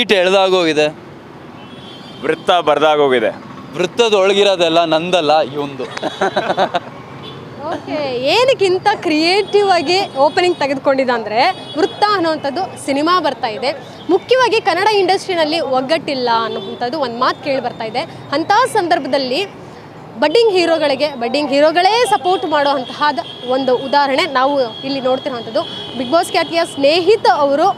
ಈಟ್ ಎಳ್ದಾಗೋಗಿದೆ. ವೃತ್ತ ಬರ್ದಾಗೋಗಿದೆ. ವೃತ್ತದ ಒಳಗಿರೋದೆಲ್ಲ ನಂದಲ್ಲ ಇವಂದು. ಓಕೆ ಏನಕ್ಕಿಂತ ಕ್ರಿಯೇಟಿವ್ ಆಗಿ ಓಪನಿಂಗ್ ತೆಗೆದುಕೊಂಡಿದ್ದ ಅಂದರೆ ವೃತ್ತ ಅನ್ನೋವಂಥದ್ದು ಸಿನಿಮಾ ಬರ್ತಾ ಇದೆ. ಮುಖ್ಯವಾಗಿ ಕನ್ನಡ ಇಂಡಸ್ಟ್ರಿನಲ್ಲಿ ಒಗ್ಗಟ್ಟಿಲ್ಲ ಅನ್ನುವಂಥದ್ದು ಒಂದು ಮಾತು ಕೇಳಿ ಬರ್ತಾ ಇದೆ. ಅಂತಹ ಸಂದರ್ಭದಲ್ಲಿ ಬಡ್ಡಿಂಗ್ ಹೀರೋಗಳಿಗೆ ಬಡ್ಡಿಂಗ್ ಹೀರೋಗಳೇ ಸಪೋರ್ಟ್ ಮಾಡುವಂತಹ ಒಂದು ಉದಾಹರಣೆ ನಾವು ಇಲ್ಲಿ ನೋಡ್ತಿರುವಂಥದ್ದು. ಬಿಗ್ ಬಾಸ್ ಖ್ಯಾತಿಯ ಸ್ನೇಹಿತ ಅವರು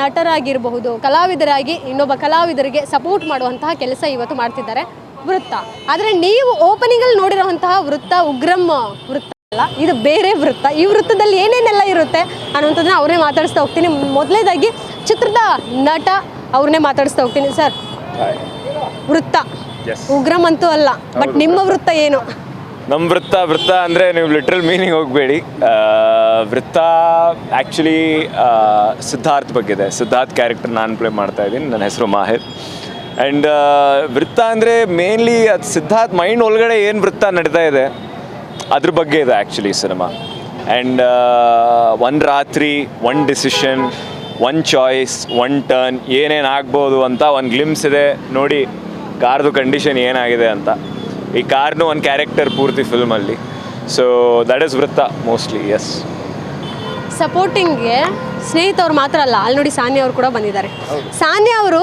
ನಟರಾಗಿರಬಹುದು ಕಲಾವಿದರಾಗಿ ಇನ್ನೊಬ್ಬ ಕಲಾವಿದರಿಗೆ ಸಪೋರ್ಟ್ ಮಾಡುವಂತಹ ಕೆಲಸ ಇವತ್ತು ಮಾಡ್ತಿದ್ದಾರೆ ವೃತ್ತ. ಆದರೆ ನೀವು ಓಪನಿಂಗಲ್ಲಿ ನೋಡಿರುವಂತಹ ವೃತ್ತ ಉಗ್ರಂ ವೃತ್ತ ಅಲ್ಲ ಇದು ಬೇರೆ ವೃತ್ತ. ಈ ವೃತ್ತದಲ್ಲಿ ಏನೇನೆಲ್ಲ ಇರುತ್ತೆ ಅನ್ನೋಂಥದ್ದನ್ನ ಅವರೇ ಮಾತಾಡಿಸ್ತಾ ಹೋಗ್ತೀನಿ. ಮೊದಲನೇದಾಗಿ ಚಿತ್ರದ ನಟ ಅವ್ರನ್ನೇ ಮಾತಾಡಿಸ್ತಾ ಹೋಗ್ತೀನಿ ಸರ್. ವೃತ್ತ. ಉಗ್ರಮ್ ಉಗ್ರಂ ಅಂತೂ ಅಲ್ಲ ಬಟ್ ನಿಮ್ಮ ವೃತ್ತ ಏನು? ನಮ್ಮ ವೃತ್ತ ವೃತ್ತ ಅಂದರೆ ನೀವು ಲಿಟ್ರಲ್ ಮೀನಿಂಗ್ ಹೋಗಬೇಡಿ. ವೃತ್ತ ಆ್ಯಕ್ಚುಲಿ ಸಿದ್ಧಾರ್ಥ್ ಇದೆ ಸಿದ್ಧಾರ್ಥ್ ಕ್ಯಾರೆಕ್ಟರ್ ನಾನು ಪ್ಲೇ ಮಾಡ್ತಾ ಇದ್ದೀನಿ. ನನ್ನ ಹೆಸರು ಮಾಹಿರ್. ಆ್ಯಂಡ್ ವೃತ್ತ ಅಂದರೆ ಮೇನ್ಲಿ ಅದು ಸಿದ್ಧಾರ್ಥ್ ಮೈಂಡ್ ಒಳಗಡೆ ಏನು ವೃತ್ತ ನಡೀತಾ ಇದೆ, ಅದ್ರ ಬಗ್ಗೆ ಇದೆ ಆ್ಯಕ್ಚುಲಿ ಸಿನಿಮಾ ಆ್ಯಂಡ್ ಒಂದು ರಾತ್ರಿ one decision one choice one turn ಏನೇನು ಆಗ್ಬೋದು ಅಂತ ಒಂದು ಗ್ಲಿಮ್ಸ್ ಇದೆ. ನೋಡಿ ಕಾರ್ದು ಕಂಡೀಷನ್ ಏನಾಗಿದೆ ಅಂತ. ಈ ಕಾರ್ನು ಒಂದು ಕ್ಯಾರೆಕ್ಟರ್ ಪೂರ್ತಿ ಫಿಲ್ಮಲ್ಲಿ so that is Vritta mostly as ಸಪೋರ್ಟಿಂಗ್ಗೆ ಸ್ನೇಹಿತವ್ರು ಮಾತ್ರ ಅಲ್ಲ ಅಲ್ಲಿ ನೋಡಿ ಸಾನ್ಯ ಅವರು ಕೂಡ ಬಂದಿದ್ದಾರೆ. ಸಾನ್ಯ ಅವರು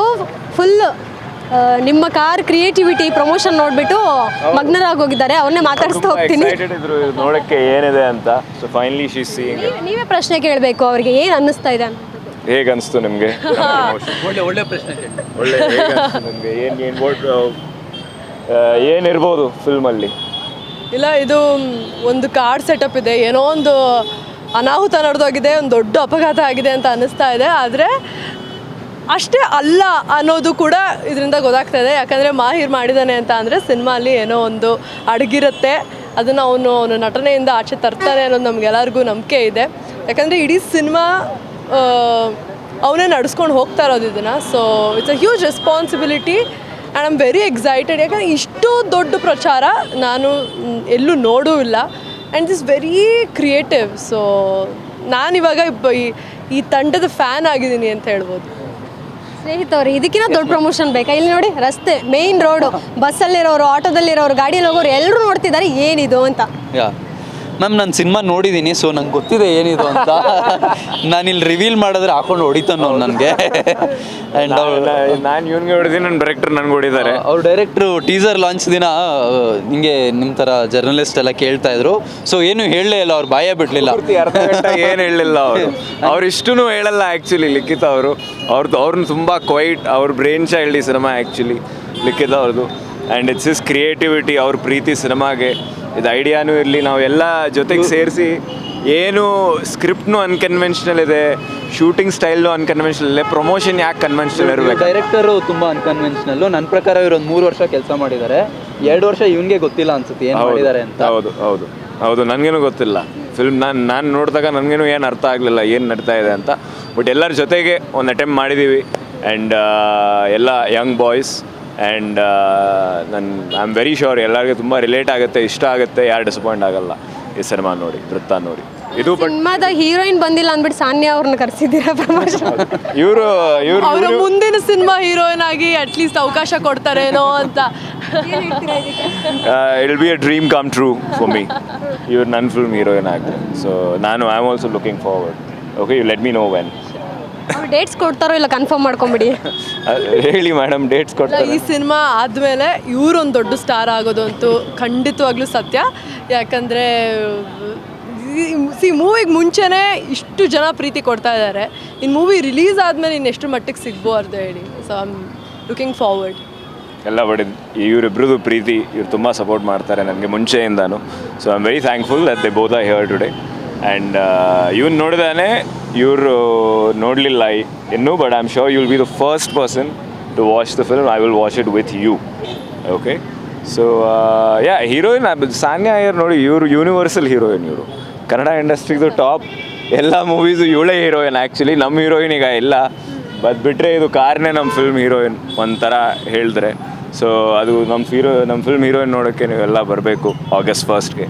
ಫುಲ್ ನಿಮ್ಮ ಕಾರ್ ಕ್ರಿಯೇಟಿವಿಟಿ ಪ್ರಮೋಷನ್ ನೋಡ್ಬಿಟ್ಟು ಮಗ್ನರಾಗಿ ಹೋಗಿದ್ದಾರೆ ಅವನ್ನೇ ಮಾತಾಡಿಸ್ತಾ ಹೋಗ್ತೀನಿ. ನೋಡಕ್ಕೆ ಏನಿದೆ ಅಂತ. ಸೊ ಫೈನಲಿ ಶಿ ಸೀಯಿಂಗ್ ನೀವೇ- ನೀವೇ ಪ್ರಶ್ನೆ ಕೇಳಬೇಕು ಅವರಿಗೆ ಏನು ಅನ್ನಿಸ್ತಾ ಇದೆ ಅಂತ. ಹೇಗೆ ಅನಿಸ್ತು ನಿಮಗೆ? ಒಳ್ಳೆ ಒಳ್ಳೆ ಪ್ರಶ್ನೆ ಒಳ್ಳೆ ನಿಮಗೆ? ಏನು ಏನು ವರ್ಡ್ ಏನಿರ್ಬೋದು ಫಿಲ್ಮಲ್ಲಿ ಇಲ್ಲ, ಇದು ಒಂದು ಕಾರ್ಡ್ ಸೆಟಪ್ ಇದೆ. ಏನೋ ಒಂದು ಅನಾಹುತ ನಡೆದೋಗಿದೆ, ಒಂದು ದೊಡ್ಡ ಅಪಘಾತ ಆಗಿದೆ ಅಂತ ಅನ್ನಿಸ್ತಾ ಇದೆ. ಆದರೆ ಅಷ್ಟೇ ಅಲ್ಲ ಅನ್ನೋದು ಕೂಡ ಇದರಿಂದ ಗೊತ್ತಾಗ್ತಾ ಇದೆ. ಯಾಕಂದರೆ ಮಾಹಿರ್ ಮಾಡಿದ್ದಾನೆ ಅಂತ ಅಂದರೆ ಸಿನಿಮಾಲಿ ಏನೋ ಒಂದು ಅಡಗಿರುತ್ತೆ. ಅದನ್ನು ಅವನು ಅವನು ನಟನೆಯಿಂದ ಆಚೆ ತರ್ತಾನೆ ಅನ್ನೋದು ನಮಗೆಲ್ಲರಿಗೂ ನಂಬಿಕೆ ಇದೆ. ಯಾಕಂದರೆ ಇಡೀ ಸಿನಿಮಾ ಅವನೇ ನಡೆಸ್ಕೊಂಡು ಹೋಗ್ತಾ ಇರೋದು ಇದನ್ನು. So it's a huge responsibility and I'm very excited ಯಾಕಂದರೆ ಇಷ್ಟು ದೊಡ್ಡ ಪ್ರಚಾರ ನಾನು ಎಲ್ಲೂ ನೋಡೂ ಇಲ್ಲ. And this very creative so ನಾನಿವಾಗ ಇವಾಗ ಈ ಈ ತಂಡದ ಫ್ಯಾನ್ ಆಗಿದ್ದೀನಿ ಅಂತ ಹೇಳ್ಬೋದು. ಸ್ನೇಹಿತವ್ರಿ ಇದಕ್ಕಿಂತ ದೊಡ್ಡ ಪ್ರಮೋಷನ್ ಬೇಕಾ? ಇಲ್ಲಿ ನೋಡಿ ರಸ್ತೆ ಮೇಯ್ನ್ ರೋಡು ಬಸ್ಸಲ್ಲಿರೋರು ಆಟೋದಲ್ಲಿರೋರು ಗಾಡಿಯಲ್ಲಿ ಹೋಗೋರು ಎಲ್ಲರೂ ನೋಡ್ತಿದ್ದಾರೆ. ಏನಿದು ಅಂತ? ಮ್ಯಾಮ್ ನಾನು ಸಿನಿಮಾ ನೋಡಿದ್ದೀನಿ ಸೊ ನಂಗೆ ಗೊತ್ತಿದೆ ಏನಿದು ಅಂತ. ನಾನು ಇಲ್ಲಿ ರಿವೀಲ್ ಮಾಡಿದ್ರೆ ಹಾಕೊಂಡು ಹೊಡಿತಾನ ನನಗೆ. ಆ್ಯಂಡ್ ನಾನು ಇವ್ನಿಗೆ ಹೊಡೆದಿನಿ ನನ್ನ ಡೈರೆಕ್ಟರ್ ನನಗೆ ಹೊಡಿದ್ದಾರೆ ಅವ್ರು ಡೈರೆಕ್ಟ್ರು ಟೀಸರ್ ಲಾಂಚ್ ದಿನ ಹಿಂಗೆ ನಿಮ್ಮ ಥರ ಜರ್ನಲಿಸ್ಟ್ ಎಲ್ಲ ಕೇಳ್ತಾ ಇದ್ರು. ಸೊ ಏನು ಹೇಳಲೇ ಇಲ್ಲ ಅವ್ರು ಬಾಯ ಬಿಡಲಿಲ್ಲ. ಏನು ಹೇಳಲಿಲ್ಲ ಅವರು ಅವ್ರು ಇಷ್ಟೂ ಹೇಳಲ್ಲ ಆ್ಯಕ್ಚುಲಿ ಲಿಖಿತ ಅವರು. ಅವ್ರದ್ದು ಅವ್ರನ್ನ ತುಂಬ ಕ್ವೈಟ್ ಅವ್ರ ಬ್ರೈನ್ ಚೈಲ್ಡ್ ಈ ಸಿನಿಮಾ ಆ್ಯಕ್ಚುಲಿ ಲಿಖಿತ ಅವ್ರದ್ದು ಆ್ಯಂಡ್ ಇಟ್ಸ್ ಇಸ್ ಕ್ರಿಯೇಟಿವಿಟಿ ಅವ್ರ ಪ್ರೀತಿ ಸಿನಿಮಾಗೆ ಇದು ಐಡಿಯಾನೂ ಇರಲಿ ನಾವು ಎಲ್ಲ ಜೊತೆಗೆ ಸೇರಿಸಿ ಏನು ಸ್ಕ್ರಿಪ್ಟ್ನು ಅನ್ಕನ್ವೆನ್ಷನಲ್ ಇದೆ ಶೂಟಿಂಗ್ ಸ್ಟೈಲು ಅನ್ಕನ್ವೆನ್ಷನಲ್ ಇದೆ ಪ್ರಮೋಷನ್ ಯಾಕೆ ಕನ್ವೆನ್ಷನಲ್ ಇರಬೇಕು? ಡೈರೆಕ್ಟರು ತುಂಬ ಅನ್ಕನ್ವೆನ್ಷನಲ್ಲು ನನ್ನ ಪ್ರಕಾರ ಇವರು ಒಂದು ಮೂರು ವರ್ಷ ಕೆಲಸ ಮಾಡಿದ್ದಾರೆ ಎರಡು ವರ್ಷ ಇವನಿಗೆ ಗೊತ್ತಿಲ್ಲ ಅನ್ಸುತ್ತೆ ಏನು ಮಾಡಿದ್ದಾರೆ ಅಂತ. ಹೌದು ಹೌದು ಹೌದು ನನಗೇನು ಗೊತ್ತಿಲ್ಲ. ಫಿಲ್ಮ್ ನಾನು ನಾನು ನೋಡಿದಾಗ ನನಗೇನು ಏನು ಅರ್ಥ ಆಗಲಿಲ್ಲ ಏನು ನಡೀತಾ ಇದೆ ಅಂತ. ಬಟ್ ಎಲ್ಲರ ಜೊತೆಗೆ ಒಂದು ಅಟೆಂಪ್ಟ್ ಮಾಡಿದ್ದೀವಿ ಆ್ಯಂಡ್ ಎಲ್ಲ ಯಂಗ್ ಬಾಯ್ಸ್ ಆ್ಯಂಡ್ ನನ್ನ ಐ ಆಮ್ ವೆರಿ ಶ್ಯೂರ್ ಎಲ್ಲರಿಗೂ ತುಂಬ ರಿಲೇಟ್ ಆಗುತ್ತೆ ಇಷ್ಟ ಆಗುತ್ತೆ ಯಾರು ಡಿಸಪಾಯಿಂಟ್ ಆಗಲ್ಲ ಈ ಸಿನಿಮಾ ನೋಡಿ ವೃತ್ತ ನೋಡಿ. ಇದು ಬಟ್ ಸಿನಿಮಾದ ಹೀರೋಯಿನ್ ಬಂದಿಲ್ಲ ಅಂದ್ಬಿಟ್ಟು ಸಾನ್ಯ ಅವ್ರನ್ನ ಕರೆಸಿದ್ದೀರಾ ಪ್ರಮೋಷನ್? ಇವರು ಇವರು ಅವರ ಮುಂದಿನ ಸಿನಿಮಾ ಹೀರೋಯಿನ್ ಆಗಿ ಅಟ್ಲೀಸ್ಟ್ ಅವಕಾಶ ಕೊಡ್ತಾರೇನೋ ಅಂತ. I'll be a dream come true for me ಇವ್ರು ನನ್ನ ಫಿಲ್ಮ್ ಹೀರೋಯಿನ್ ಆಗ್ತಾರೆ ಸೊ ನಾನು I am also looking forward okay you let me know when ಅವ್ರು ಡೇಟ್ಸ್ ಕೊಡ್ತಾರೋ ಇಲ್ಲ ಕನ್ಫರ್ಮ್ ಮಾಡ್ಕೊಂಬಿಡಿ. ಹೇಳಿ ಮೇಡಮ್ ಡೇಟ್ಸ್ ಕೊಡ್ತಾರೆ ಈ ಸಿನಿಮಾ ಆದಮೇಲೆ ಇವರೊಂದು ದೊಡ್ಡ ಸ್ಟಾರ್ ಆಗೋದು ಅಂತೂ ಖಂಡಿತವಾಗ್ಲೂ ಸತ್ಯ. ಯಾಕಂದರೆ ಸಿ ಮೂವಿಗೆ ಮುಂಚೆನೇ ಇಷ್ಟು ಜನ ಪ್ರೀತಿ ಕೊಡ್ತಾ ಇದ್ದಾರೆ ಇನ್ನು ಮೂವಿ ರಿಲೀಸ್ ಆದಮೇಲೆ ಇನ್ನು ಎಷ್ಟು ಮಟ್ಟಿಗೆ ಸಿಗ್ಬಾರ್ದು ಹೇಳಿ. So I am looking forward ಎಲ್ಲ ಬಟ್ ಇವರಿಬ್ರದ್ದು ಪ್ರೀತಿ ಇವ್ರು ತುಂಬ ಸಪೋರ್ಟ್ ಮಾಡ್ತಾರೆ ನನಗೆ ಮುಂಚೆಯಿಂದಾನು. So I am very thankful that they both are here today and ಇವ್ನು ನೋಡಿದಾನೆ, ಇವರು ನೋಡಲಿಲ್ಲ. ಇನ್ನೂ but I am sure you will be the first person to watch the film I will watch it with you okay so ya heroine Sanya Iyer ನೋಡಿ, ಇವರು universal heroine ಇವರು. ಕನ್ನಡ ಇಂಡಸ್ಟ್ರಿದು top ಎಲ್ಲ ಮೂವೀಸು ಇವಳೇ ಹೀರೋಯಿನ್ ಆ್ಯಕ್ಚುಲಿ ನಮ್ಮ heroine ಈಗ ಇಲ್ಲ. But ಬಿಟ್ಟರೆ ಇದು ಕಾರ್ನೇ ನಮ್ಮ ಫಿಲ್ಮ್ ಹೀರೋಯಿನ್ ಒಂಥರ ಹೇಳಿದ್ರೆ. ಸೊ ಅದು ನಮ್ಮ ಹೀರೋ ನಮ್ಮ ಫಿಲ್ಮ್ ಹೀರೋಯಿನ್ ನೋಡೋಕ್ಕೆ ನೀವೆಲ್ಲ ಬರಬೇಕು ಆಗಸ್ಟ್ ಫಸ್ಟ್ಗೆ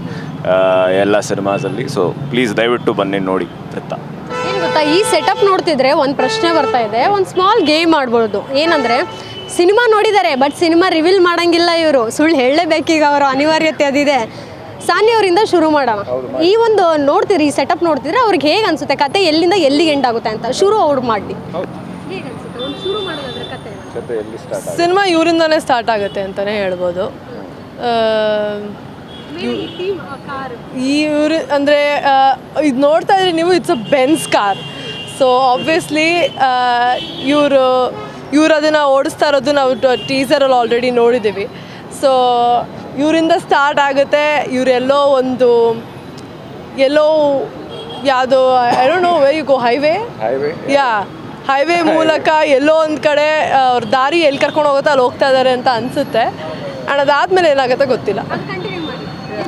ಎಲ್ಲ ಸಿನಿಮಾಸಲ್ಲಿ ಸೊ ಪ್ಲೀಸ್ ದಯವಿಟ್ಟು ಬನ್ನಿ ನೋಡಿ ವೃತ್ತ ಏನು ಗೊತ್ತಾ ಈ ಸೆಟಪ್ ನೋಡ್ತಿದ್ರೆ ಒಂದು ಪ್ರಶ್ನೆ ಬರ್ತಾ ಇದೆ. ಒಂದು ಸ್ಮಾಲ್ ಗೇಮ್ ಮಾಡ್ಬೋದು. ಏನಂದರೆ ಸಿನಿಮಾ ನೋಡಿದ್ದಾರೆ ಬಟ್ ಸಿನಿಮಾ ರಿವೀಲ್ ಮಾಡಂಗಿಲ್ಲ ಇವರು. ಸುಳ್ಳು ಹೇಳಲೇಬೇಕೀಗ ಅವರ. ಅನಿವಾರ್ಯತೆ ಅದಿದೆ ಸಾನಿ ಅವರಿಂದ ಶುರು ಮಾಡೋಣ. ಈ ಒಂದು ನೋಡ್ತೀರಿ ಈ ಸೆಟಪ್ ನೋಡ್ತಿದ್ರೆ ಅವ್ರಿಗೆ ಹೇಗೆ ಅನಿಸುತ್ತೆ? ಕತೆ ಎಲ್ಲಿಂದ ಎಲ್ಲಿಗೆ ಎಂಡ್ ಆಗುತ್ತೆ ಅಂತ ಶುರು ಅವ್ರು ಮಾಡಿ ಶುರು ಮಾಡೋದಾದ್ರೆ ಕತೆ. ಎಲ್ಲಿ ಸ್ಟಾರ್ಟ್ ಸಿನಿಮಾ ಇವರಿಂದನೇ ಸ್ಟಾರ್ಟ್ ಆಗುತ್ತೆ ಅಂತಲೇ ಹೇಳ್ಬೋದು. ಕಾರ್ ಈ ಇವ್ರು ಅಂದರೆ ಇದು ನೋಡ್ತಾ ಇದ್ರೆ ನೀವು it's a Benz car so obviously ಇವರು ಇವ್ರು ಅದನ್ನು ಓಡಿಸ್ತಾ ಇರೋದು ನಾವು ಟೀಸರಲ್ಲಿ ಆಲ್ರೆಡಿ ನೋಡಿದ್ದೀವಿ ಸೊ ಇವರಿಂದ ಸ್ಟಾರ್ಟ್ ಆಗುತ್ತೆ ಇವರೆಲ್ಲೋ ಒಂದು ಎಲ್ಲೋ ಯಾವುದೋ I don't know way you go highway highway yeah highway ಮೂಲಕ ಎಲ್ಲೋ ಒಂದು ಕಡೆ ಅವ್ರ ದಾರಿ ಎಲ್ಲಿ ಕರ್ಕೊಂಡು ಹೋಗುತ್ತೆ ಅಲ್ಲಿ ಹೋಗ್ತಾ ಇದ್ದಾರೆ ಅಂತ ಅನಿಸುತ್ತೆ. ಆ್ಯಂಡ್ ಅದಾದಮೇಲೆ ಏನಾಗುತ್ತೆ ಗೊತ್ತಿಲ್ಲ.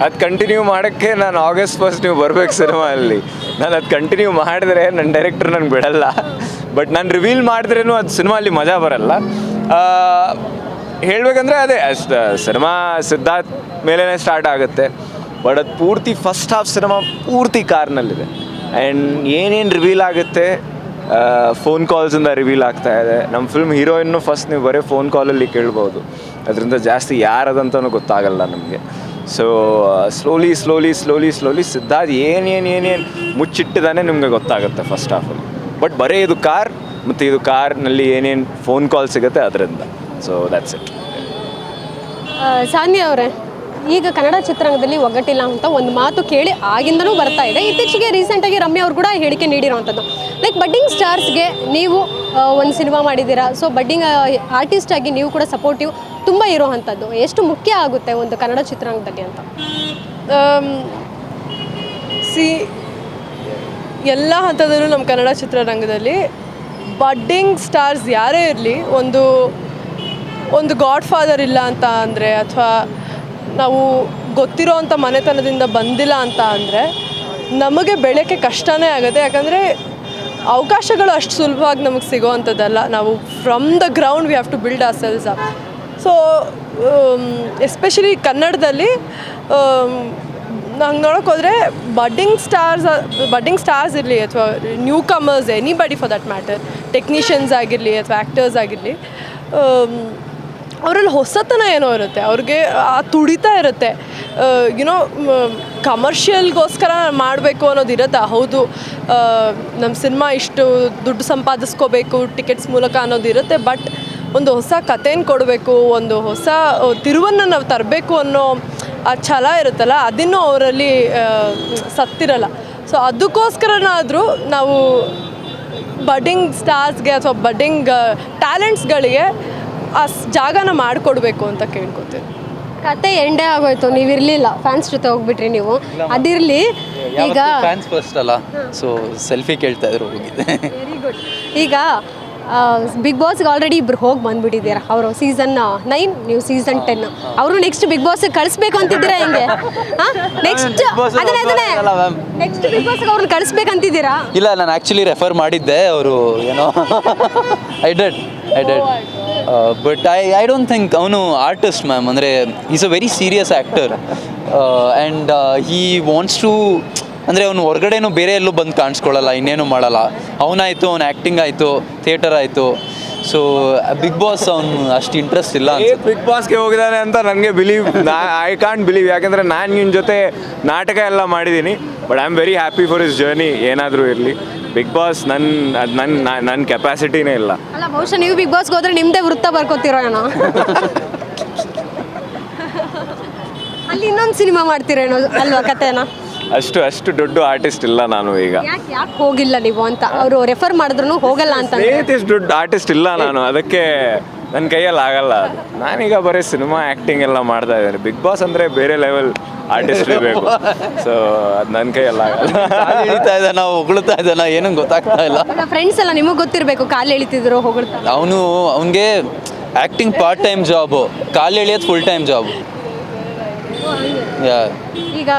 ಅದು ಕಂಟಿನ್ಯೂ ಮಾಡೋಕ್ಕೆ ನಾನು ಆಗಸ್ಟ್ ಫಸ್ಟ್ ನೀವು ಬರಬೇಕು ಸಿನಿಮಾ ಅಲ್ಲಿ ನಾನು ಅದು ಕಂಟಿನ್ಯೂ ಮಾಡಿದ್ರೆ ನನ್ನ ಡೈರೆಕ್ಟರ್ ನನಗೆ ಬಿಡಲ್ಲ. ಬಟ್ ನಾನು ರಿವೀಲ್ ಮಾಡಿದ್ರೇನು ಅದು ಸಿನಿಮಾ ಅಲ್ಲಿ ಮಜಾ ಬರಲ್ಲ. ಹೇಳಬೇಕಂದ್ರೆ ಹೇಳ್ಬೇಕಂದ್ರೆ ಅದೇ ಅಷ್ಟು ಸಿನಿಮಾ ಸಿದ್ಧಾರ್ಥ್ ಮೇಲೇ ಸ್ಟಾರ್ಟ್ ಆಗುತ್ತೆ. ಬಟ್ ಅದು ಪೂರ್ತಿ ಫಸ್ಟ್ ಹಾಫ್ ಸಿನಿಮಾ ಪೂರ್ತಿ ಕಾರ್ನಲ್ಲಿದೆ. ಆ್ಯಂಡ್ ಏನೇನು ರಿವೀಲ್ ಆಗುತ್ತೆ ಫೋನ್ ಕಾಲ್ಸಿಂದ ರಿವೀಲ್ ಆಗ್ತಾ ಇದೆ. ನಮ್ಮ ಫಿಲ್ಮ್ ಹೀರೋಯಿನ್ನು ಫಸ್ಟ್ ನೀವು ಬರೀ ಫೋನ್ ಕಾಲಲ್ಲಿ ಕೇಳ್ಬೋದು. ಅದರಿಂದ ಜಾಸ್ತಿ ಯಾರದಂತನೂ ಗೊತ್ತಾಗಲ್ಲ ನಮಗೆ. So slowly slowly slowly slowly Siddharth ಏನೇನು ಏನೇನು ಮುಚ್ಚಿಟ್ಟಿದಾನೆ ನಿಮಗೆ ಗೊತ್ತಾಗುತ್ತೆ ಫಸ್ಟ್ ಹಾಫಲ್ಲಿ ಬಟ್ ಬರೀ ಇದು ಕಾರ್ ಮತ್ತು ಇದು ಕಾರ್ನಲ್ಲಿ ಏನೇನು ಫೋನ್ ಕಾಲ್ ಸಿಗುತ್ತೆ ಅದರಿಂದ. ಸೊ ದ್ಯಾಟ್ಸ್ ಇಟ್ ಸಾನಿ ಅವರೇ. ಈಗ ಕನ್ನಡ ಚಿತ್ರರಂಗದಲ್ಲಿ ಒಗ್ಗಟ್ಟಿಲ್ಲ ಅಂತ ಒಂದು ಮಾತು ಕೇಳಿ ಆಗಿಂದನೂ ಬರ್ತಾ ಇದೆ. ಇತ್ತೀಚೆಗೆ ರೀಸೆಂಟಾಗಿ ರಮ್ಯಾ ಅವರು ಕೂಡ ಹೇಳಿಕೆ ನೀಡಿರುವಂಥದ್ದು. ಲೈಕ್ ಬಡ್ಡಿಂಗ್ ಸ್ಟಾರ್ಸ್ಗೆ ನೀವು ಒಂದು ಸಿನಿಮಾ ಮಾಡಿದ್ದೀರಾ? ಸೊ ಬಡ್ಡಿಂಗ್ ಆರ್ಟಿಸ್ಟ್ ಆಗಿ ನೀವು ಕೂಡ ಸಪೋರ್ಟಿವ್ ತುಂಬ ಇರೋವಂಥದ್ದು. ಎಷ್ಟು ಮುಖ್ಯ ಆಗುತ್ತೆ ಒಂದು ಕನ್ನಡ ಚಿತ್ರರಂಗದಲ್ಲಿ ಅಂತ? ಸಿ ಎಲ್ಲ ಹಂತದಲ್ಲೂ ನಮ್ಮ ಕನ್ನಡ ಚಿತ್ರರಂಗದಲ್ಲಿ ಬಡ್ಡಿಂಗ್ ಸ್ಟಾರ್ಸ್ ಯಾರೇ ಇರಲಿ, ಒಂದು ಒಂದು ಗಾಡ್ ಫಾದರ್ ಇಲ್ಲ ಅಂತ ಅಂದರೆ, ಅಥವಾ ನಾವು ಗೊತ್ತಿರೋ ಅಂಥ ಮನೆತನದಿಂದ ಬಂದಿಲ್ಲ ಅಂತ ಅಂದರೆ ನಮಗೆ ಬೆಳೆಯೋಕ್ಕೆ ಕಷ್ಟನೇ ಆಗುತ್ತೆ. ಯಾಕಂದರೆ ಅವಕಾಶಗಳು ಅಷ್ಟು ಸುಲಭವಾಗಿ ನಮಗೆ ಸಿಗೋವಂಥದ್ದಲ್ಲ. ನಾವು from the ground we have to build ourselves up so especially ಕನ್ನಡದಲ್ಲಿ ನಂಗೆ ನೋಡೋಕೆ ಹೋದರೆ ಬಡ್ಡಿಂಗ್ ಸ್ಟಾರ್ಸ್ ಬಡ್ಡಿಂಗ್ ಸ್ಟಾರ್ಸ್ ಇರಲಿ ಅಥವಾ newcomers anybody for that matter technicians ಆಗಿರಲಿ ಅಥವಾ ಆ್ಯಕ್ಟರ್ಸ್ ಆಗಿರಲಿ ಅವರಲ್ಲಿ ಹೊಸತನ ಏನೋ ಇರುತ್ತೆ, ಅವ್ರಿಗೆ ಆ ತುಡಿತ ಇರುತ್ತೆ. ಯುನೋ ಕಮರ್ಷಿಯಲ್ಗೋಸ್ಕರ ಮಾಡಬೇಕು ಅನ್ನೋದು ಇರುತ್ತೆ? ಹೌದು. ನಮ್ಮ ಸಿನಿಮಾ ಇಷ್ಟು ದುಡ್ಡು ಸಂಪಾದಿಸ್ಕೋಬೇಕು, ಟಿಕೆಟ್ಸ್ ಮೂಲಕ ಅನ್ನೋದು ಇರುತ್ತೆ, ಬಟ್ ಒಂದು ಹೊಸ ಕಥೆನ ಕೊಡಬೇಕು, ಒಂದು ಹೊಸ ತಿರುವನ್ನು ನಾವು ತರಬೇಕು ಅನ್ನೋ ಆ ಛಲ ಇರುತ್ತಲ್ಲ, ಅದನ್ನು ಅವರಲ್ಲಿ ಸತ್ತಿರಲ್ಲ. ಸೊ ಅದಕ್ಕೋಸ್ಕರನಾದರೂ ನಾವು ಬಡ್ಡಿಂಗ್ ಸ್ಟಾರ್ಸ್ಗೆ ಅಥವಾ ಬಡ್ಡಿಂಗ್ ಟ್ಯಾಲೆಂಟ್ಸ್ಗಳಿಗೆ ಆ ಸ್- ಜಾಗನ ಮಾಡಿಕೊಡ್ಬೇಕು ಅಂತ ಕೇಳ್ಕೊತೀನಿ ಕತೆ ಎಂಡೇ ಆಗೋಯ್ತು ನೀವು ಇರ್ಲಿಲ್ಲ. ಫ್ಯಾನ್ಸ್ ಜೊತೆ ಹೋಗ್ಬಿಟ್ರಿ ನೀವು. ಅದಿರಲಿ ಈಗ ಫ್ಯಾನ್ಸ್ ಫಸ್ಟ್ ಅಲ್ಲ. ಸೊ ಸೆಲ್ಫಿ ಕೇಳ್ತಾ ಇದ್ರು ಹೋಗಿದ್ದೆ. ವೆರಿ ಗುಡ್ ಈಗ ಬಿಗ್ ಬಾಸ್ಗೆ ಆಲ್ರೆಡಿ ಇಬ್ರು ಹೋಗಿ ಬಂದ್ಬಿಟ್ಟಿದ್ದೀರಾ. ಅವರು ಸೀಸನ್ ನೈನ್ ನೀವು ಸೀಸನ್ ಟೆನ್ ಅವರು ನೆಕ್ಸ್ಟ್ ಬಿಗ್ ಬಾಸ್ ಕಳಿಸ್ಬೇಕು ಅಂತಿದ್ದೀರಾ ಹೆಂಗೆ? ನೆಕ್ಸ್ಟ್ Big Boss ಅದನ್ನೇ ಅದನ್ನೇ. ಅಲ್ಲ ma'am. ನೆಕ್ಸ್ಟ್ ಬಿಗ್ ಬಾಸ್ಗೆ ಅವ್ರನ್ನ ಕಳಿಸ್ಬೇಕಂತಿದ್ದೀರಾ ಇಲ್ಲ ನಾನು ಆ್ಯಕ್ಚುಲಿ ರೆಫರ್ ಮಾಡಿದ್ದೆ. ಅವರು ಏನೋ I did I did but I I don't think ಅವನು ಆರ್ಟಿಸ್ಟ್ ಮ್ಯಾಮ್ ಅಂದರೆ is a very serious actor and he wants to ಅಂದರೆ ಅವನು ಹೊರಗಡೆನೂ ಬೇರೆ ಎಲ್ಲೂ ಬಂದು ಕಾಣಿಸ್ಕೊಳ್ಳಲ್ಲ, ಇನ್ನೇನು ಮಾಡಲ್ಲ. ಅವನಾಯಿತು, ಅವ್ನ ಆ್ಯಕ್ಟಿಂಗ್ ಆಯಿತು ಥಿಯೇಟರ್ ಆಯಿತು. ಸೊ ಬಿಗ್ ಬಾಸ್ ಅವನು ಅಷ್ಟು ಇಂಟ್ರೆಸ್ಟ್ ಇಲ್ಲ ಬಿಗ್ ಬಾಸ್ಗೆ ಹೋಗಿದ್ದಾನೆ ಅಂತ ನನಗೆ ಬಿಲೀವ್ ಐ ಕಾಂಟ್ ಬಿಲೀವ್ ಯಾಕೆಂದರೆ ನಾನು ನಿನ್ನ ಜೊತೆ ನಾಟಕ ಎಲ್ಲ ಮಾಡಿದ್ದೀನಿ but I am very happy for his journey ಏನಾದರೂ ಇರಲಿ. ಬಿಗ್ ಬಾಸ್ ನನ್ನ ಅದು ನನ್ನ ನನ್ನ ಕೆಪಾಸಿಟಿನೇ ಇಲ್ಲ. ಅಲ್ಲ ಬಹುಶಃ ನೀವು ಬಿಗ್ ಬಾಸ್ಗೆ ಹೋದ್ರೆ ನಿಮ್ಮದೇ ವೃತ್ತ ಬರ್ಕೋತಿರೋ ಏನೋ? ಅಲ್ಲಿ ಇನ್ನೊಂದು ಸಿನಿಮಾ ಮಾಡ್ತೀರೇನೋ ಅಲ್ವಾ ಕತೆನ ಅಷ್ಟು ಅಷ್ಟು ದೊಡ್ಡ ಆರ್ಟಿಸ್ಟ್ ಇಲ್ಲ ನಾನು ಈಗ. ಯಾಕೆ ಯಾಕೆ ಹೋಗಿಲ್ಲ ನೀವು ಅಂತ? ಅವರು ರೆಫರ್ ಮಾಡಿದ್ರು ಹೋಗಲ್ಲ ಅಂತ ಇಷ್ಟು ದೊಡ್ಡ ಆರ್ಟಿಸ್ಟ್ ಇಲ್ಲ ನಾನು. ಅದಕ್ಕೆ ನನ್ನ ಕೈಯಲ್ಲಿ ಆಗಲ್ಲ. ಅದು. ನಾನೀಗ ಬರೀ ಸಿನಿಮಾ ಆ್ಯಕ್ಟಿಂಗ್ ಎಲ್ಲ ಮಾಡ್ತಾ ಇದ್ದೇನೆ. ಬಿಗ್ ಬಾಸ್ ಅಂದರೆ ಬೇರೆ ಲೆವೆಲ್ ಆರ್ಟಿಸ್ಟ್ ಇರಬೇಕು ಸೊ ಅದು ನನ್ನ ಕೈಯಲ್ಲಿ ಆಗಲ್ಲ. ಕಾಲ್ ಎಳಿತಾ ಇದ್ದಾನ ಹೊಗಳ್ತಾ ಇದ್ದಾನ ಏನೂ ಗೊತ್ತಾಗ್ತಾ ಇಲ್ಲ. ಫ್ರೆಂಡ್ಸ್ ಎಲ್ಲ ನಿಮಗೆ ಗೊತ್ತಿರಬೇಕು ಕಾಲು ಎಳಿತಿದ್ರು ಹೊಗಳ್ತಾ. ಅವನು ಅವನಿಗೆ ಆ್ಯಕ್ಟಿಂಗ್ ಪಾರ್ಟ್ ಟೈಮ್ ಜಾಬು ಕಾಲು ಎಳಿಯೋದು ಫುಲ್ ಟೈಮ್ ಜಾಬು ಯಾ. ಈಗ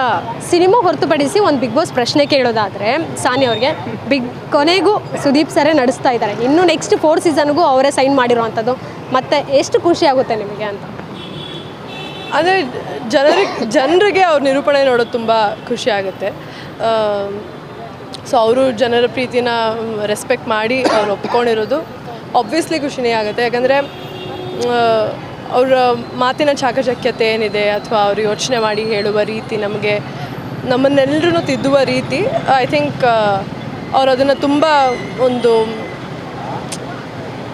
ಸಿನಿಮಾ ಹೊರತುಪಡಿಸಿ ಒಂದು ಬಿಗ್ ಬಾಸ್ ಪ್ರಶ್ನೆ ಕೇಳೋದಾದ್ರೆ ಸಾನಿ ಅವ್ರಿಗೆ ಬಿಗ್ ಕೊನೆಗೂ ಸುದೀಪ್ ಸರೇ ನಡೆಸ್ತಾ ಇದ್ದಾರೆ. ಇನ್ನು ನೆಕ್ಸ್ಟ್ ಫೋರ್ ಸೀಸನ್ಗೂ ಅವರೇ ಸೈನ್ ಮಾಡಿರೋವಂಥದ್ದು. ಮತ್ತೆ ಎಷ್ಟು ಖುಷಿ ಆಗುತ್ತೆ ನಿಮಗೆ ಅಂತ? ಅಂದರೆ ಜನರಿಗೆ ಜನರಿಗೆ ಅವ್ರ ನಿರೂಪಣೆ ನೋಡೋದು ತುಂಬ ಖುಷಿ ಆಗುತ್ತೆ. ಸೊ ಅವರು ಜನರ ಪ್ರೀತಿನ ರೆಸ್ಪೆಕ್ಟ್ ಮಾಡಿ ಅವ್ರು ಒಪ್ಕೊಂಡಿರೋದು. ಆಬ್ವಿಯಸ್ಲಿ ಖುಷಿನೇ ಆಗುತ್ತೆ. ಯಾಕಂದರೆ ಅವರ ಮಾತಿನ ಚಾಕಚಕ್ಯತೆ ಏನಿದೆ ಅಥವಾ ಅವರು ಯೋಚನೆ ಮಾಡಿ ಹೇಳುವ ರೀತಿ ನಮಗೆ ನಮ್ಮನ್ನೆಲ್ಲರೂ ತಿದ್ದುವ ರೀತಿ ಐ ಥಿಂಕ್ ಅವರು ಅದನ್ನು ತುಂಬ ಒಂದು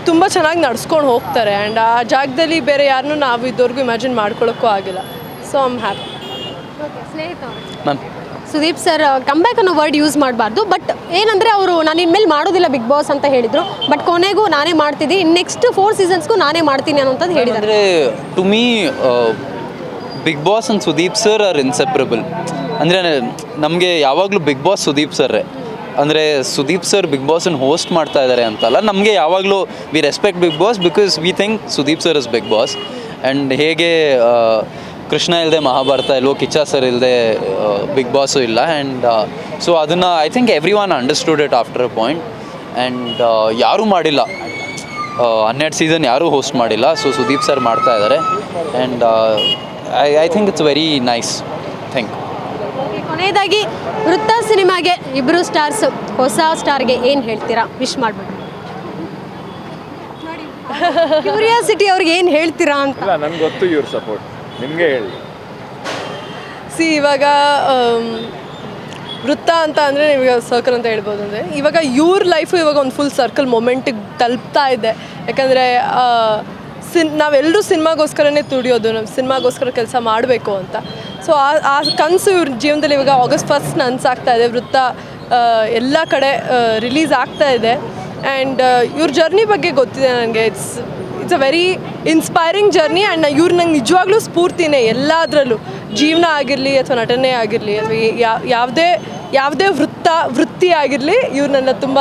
ತುಂಬ ಚೆನ್ನಾಗಿ ನಡ್ಸ್ಕೊಂಡು ಹೋಗ್ತಾರೆ. ಆ್ಯಂಡ್ ಆ ಜಾಗದಲ್ಲಿ ಬೇರೆ ಯಾರನ್ನೂ ನಾವು ಇದ್ದವ್ರಿಗೂ ಇಮ್ಯಾಜಿನ್ ಮಾಡ್ಕೊಳ್ಳೋಕ್ಕೂ ಆಗಿಲ್ಲ so I'm happy ma'am Sudeep sir come back ಅನ್ನೋ ವರ್ಡ್ ಯೂಸ್ ಮಾಡಬಾರ್ದು. ಬಟ್ ಏನಂದರೆ ಅವರು ನಾನು ಇನ್ಮೇಲೆ ಮಾಡೋದಿಲ್ಲ ಬಿಗ್ ಬಾಸ್ ಅಂತ ಹೇಳಿದರು. ಬಟ್ ಕೊನೆಗೂ ನಾನೇ ಇನ್ ನೆಕ್ಸ್ಟ್ ಫೋರ್ ಸೀಸನ್ಸ್ಗೂ ನಾನೇ ಮಾಡ್ತೀನಿ ಅನ್ನೋಂಥದ್ದು ಹೇಳಿದ್ದಾರೆ. ಅಂದರೆ to me Bigg Boss and Sudeep sir are inseparable ಅಂದರೆ ನಮಗೆ ಯಾವಾಗಲೂ ಬಿಗ್ ಬಾಸ್ ಸುದೀಪ್ ಸರ್ರೇ ಅಂದರೆ ಸುದೀಪ್ ಸರ್ ಬಿಗ್ ಬಾಸನ್ನು ಹೋಸ್ಟ್ ಮಾಡ್ತಾ ಇದ್ದಾರೆ ಅಂತಲ್ಲ. ನಮಗೆ ಯಾವಾಗಲೂ we respect Bigg Boss because we think Sudeep sir is Bigg Boss and ಹೇಗೆ ಕೃಷ್ಣ ಇಲ್ಲದೆ ಮಹಾಭಾರತ ಇಲ್ವೋ ಕಿಚ್ಚ ಸರ್ ಇಲ್ಲದೆ ಬಿಗ್ ಬಾಸು ಇಲ್ಲ. ಆ್ಯಂಡ್ ಸೊ ಅದನ್ನು I think everyone understood it after a point and ಯಾರೂ ಮಾಡಿಲ್ಲ. ಹನ್ನೆರಡು ಸೀಸನ್ ಯಾರೂ ಹೋಸ್ಟ್ ಮಾಡಿಲ್ಲ. ಸೊ ಸುದೀಪ್ ಸರ್ ಮಾಡ್ತಾ ಇದ್ದಾರೆ and I I think it's very nice thank ಕೊನೆಯದಾಗಿ ವೃತ್ತ ಸಿನಿಮಾಗೆ ಇಬ್ಬರು ಸ್ಟಾರ್ಸ್ ಹೊಸ ಸ್ಟಾರ್ಗೆ ಏನು ಹೇಳ್ತೀರಾ? ವಿಶ್ ಮಾಡ್ಬಿಟ್ಟು. ಕ್ಯೂರಿಯಾಸಿಟಿ ಅವ್ರಿಗೆ ಏನು ಹೇಳ್ತೀರಾ ಅಂತ? ನನಗೆ ಗೊತ್ತು ಇವ್ರ ಸಪೋರ್ಟ್ ನಿಮಗೆ ಹೇಳಿ. ಸಿ ಇವಾಗ ವೃತ್ತ ಅಂತ ಅಂದರೆ ಇವಾಗ ಸರ್ಕಲ್ ಅಂತ ಹೇಳ್ಬೋದು ಅಂದರೆ, ಇವಾಗ ಇವ್ರ ಲೈಫು ಇವಾಗ ಒಂದು ಫುಲ್ ಸರ್ಕಲ್ ಮೊಮೆಂಟಿಗೆ ತಲುಪ್ತಾ ಇದೆ. ಯಾಕಂದರೆ ಸಿನ್ ನಾವೆಲ್ಲರೂ ಸಿನಿಮಾಗೋಸ್ಕರನೇ ತುಡಿಯೋದು ನಮ್ಮ ಸಿನಿಮಾಗೋಸ್ಕರ ಕೆಲಸ ಮಾಡಬೇಕು ಅಂತ. ಸೊ ಆ ಆ ಕನಸು ಇವ್ರ ಜೀವನದಲ್ಲಿ ಇವಾಗ ಆಗಸ್ಟ್ ಫಸ್ಟ್ ನನ್ಸಾಗ್ತಾ ಇದೆ. ವೃತ್ತ ಎಲ್ಲ ಕಡೆ ರಿಲೀಸ್ ಆಗ್ತಾ ಇದೆ. ಆ್ಯಂಡ್ ಇವ್ರ ಜರ್ನಿ ಬಗ್ಗೆ ಗೊತ್ತಿದೆ ನನಗೆ it's it's a very inspiring journey and ಇವ್ರು ನಂಗೆ ನಿಜವಾಗ್ಲೂ ಸ್ಫೂರ್ತಿನೇ ಎಲ್ಲದರಲ್ಲೂ. ಜೀವನ ಆಗಿರಲಿ ಅಥವಾ ನಟನೆ ಆಗಿರಲಿ ಅಥವಾ ಯಾವುದೇ ಯಾವುದೇ ವೃತ್ತ, ವೃತ್ತಿ ಆಗಿರಲಿ ಇವ್ರು ನನ್ನ ತುಂಬ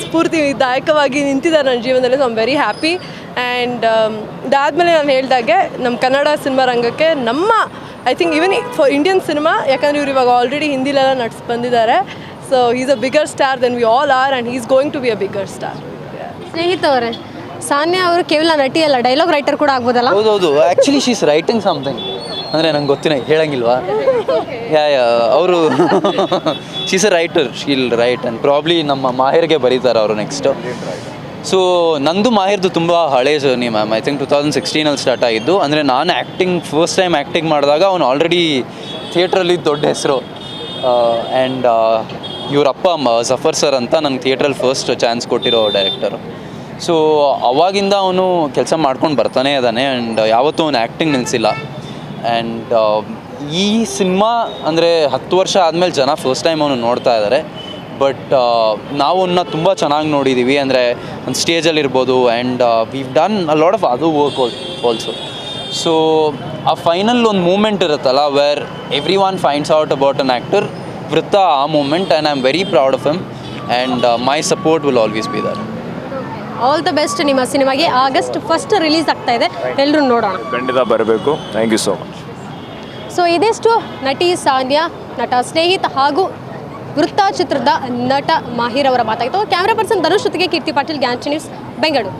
ಸ್ಫೂರ್ತಿದಾಯಕವಾಗಿ ನಿಂತಿದ್ದಾರೆ ನನ್ನ ಜೀವನದಲ್ಲಿ so I'm very happy and ಇದಾದಮೇಲೆ ನಾನು ಹೇಳಿದಾಗೆ ನಮ್ಮ ಕನ್ನಡ ಸಿನಿಮಾ ರಂಗಕ್ಕೆ ನಮ್ಮ I think even for Indian cinema ಯಾಕಂದರೆ ಇವ್ರು ಇವಾಗ ಆಲ್ರೆಡಿ ಹಿಂದಿಲೆಲ್ಲ ನಡ್ಸಿ ಬಂದಿದ್ದಾರೆ. So is a bigger star than we all are and is going to be a bigger star ಸ್ನೇಹಿತವರೇ Sanya ಅವರು ಕೇವಲ ನಟಿ ಅಲ್ಲ ಡೈಲಾಗ್ ರೈಟರ್ ಕೂಡ ಆಗ್ಬೋದಲ್ಲ? ಹೌದೌದು. ಆ್ಯಕ್ಚುಲಿ ಶೀಸ್ ರೈಟಿಂಗ್ ಸಮಥಿಂಗ್ ಅಂದರೆ ನಂಗೆ ಗೊತ್ತಿನ ಹೇಳಂಗಿಲ್ವಾ? ಯಾ ಯಾ ಅವರು she's a writer she'll write and probably ನಮ್ಮ ಮಾಹಿರ್ಗೆ ಬರೀತಾರೆ ಅವರು ನೆಕ್ಸ್ಟು ಸೊ ನಂದು ಮಾಹಿರ್ದು ತುಂಬ ಹಳೆ journey ma'am I think two thousand ಸಿಕ್ಸ್ಟೀನಲ್ಲಿ start ಆಗಿದ್ದು. ಅಂದರೆ ನಾನು ಆ್ಯಕ್ಟಿಂಗ್ ಫಸ್ಟ್ ಟೈಮ್ ಆ್ಯಕ್ಟಿಂಗ್ ಮಾಡಿದಾಗ ಅವ್ನು ಆಲ್ರೆಡಿ ಥಿಯೇಟ್ರಲ್ಲಿ ದೊಡ್ಡ ಹೆಸರು. ಆ್ಯಂಡ್ ಇವರಪ್ಪ ಜಫರ್ ಸರ್ ಅಂತ ನಂಗೆ ಥಿಯೇಟ್ರಲ್ಲಿ ಫಸ್ಟ್ ಚಾನ್ಸ್ ಕೊಟ್ಟಿರೋ ಡೈರೆಕ್ಟರು ಸೊ ಅವಾಗಿಂದ ಅವನು ಕೆಲಸ ಮಾಡ್ಕೊಂಡು ಬರ್ತಾನೆ ಇದ್ದಾನೆ ಆ್ಯಂಡ್ ಯಾವತ್ತೂ ಅವನು ಆ್ಯಕ್ಟಿಂಗ್ ನಿಲ್ಲಿಸಿಲ್ಲ ಆ್ಯಂಡ್ ಈ ಸಿನಿಮಾ ಅಂದರೆ ಹತ್ತು ವರ್ಷ ಆದಮೇಲೆ ಜನ ಫಸ್ಟ್ ಟೈಮ್ ಅವನು ನೋಡ್ತಾ ಇದ್ದಾರೆ ಬಟ್ ನಾವು ಅವನ್ನ ತುಂಬ ಚೆನ್ನಾಗಿ ನೋಡಿದ್ದೀವಿ ಅಂದರೆ ಒಂದು ಸ್ಟೇಜಲ್ಲಿರ್ಬೋದು and we've done a lot of ಅದು ವರ್ಕ್ ಆಲ್ಸೋ ಸೊ ಆ ಫೈನಲ್ ಒಂದು ಮೂಮೆಂಟ್ ಇರುತ್ತಲ್ಲ where every one finds out about an actor ವೃತ್ತ ಆ moment and I am very proud of him and my support will always be there all the best ನಿಮ್ಮ ಸಿನಿಮಾಗೆ. August first release ಆಗ್ತಾ ಇದೆ. ಎಲ್ಲರೂ ನೋಡೋಣ. ಖಂಡಿತ ಬರಬೇಕು. Thank you so much so ಇದಿಷ್ಟು ನಟಿ ಸಾನ್ಯ ನಟ ಸ್ನೇಹಿತ ಹಾಗೂ ವೃತ್ತ ಚಿತ್ರದ ನಟ ಮಾಹಿರ್ ಅವರ ಮಾತಾಗಿತ್ತು ಕ್ಯಾಮ್ರಾ ಪರ್ಸನ್ ಧನುಷ್ ಜೊತೆಗೆ ಕೀರ್ತಿ ಪಾಟೀಲ್ ಗ್ಯಾನ್ಚಿ ನ್ಯೂಸ್ ಬೆಂಗಳೂರು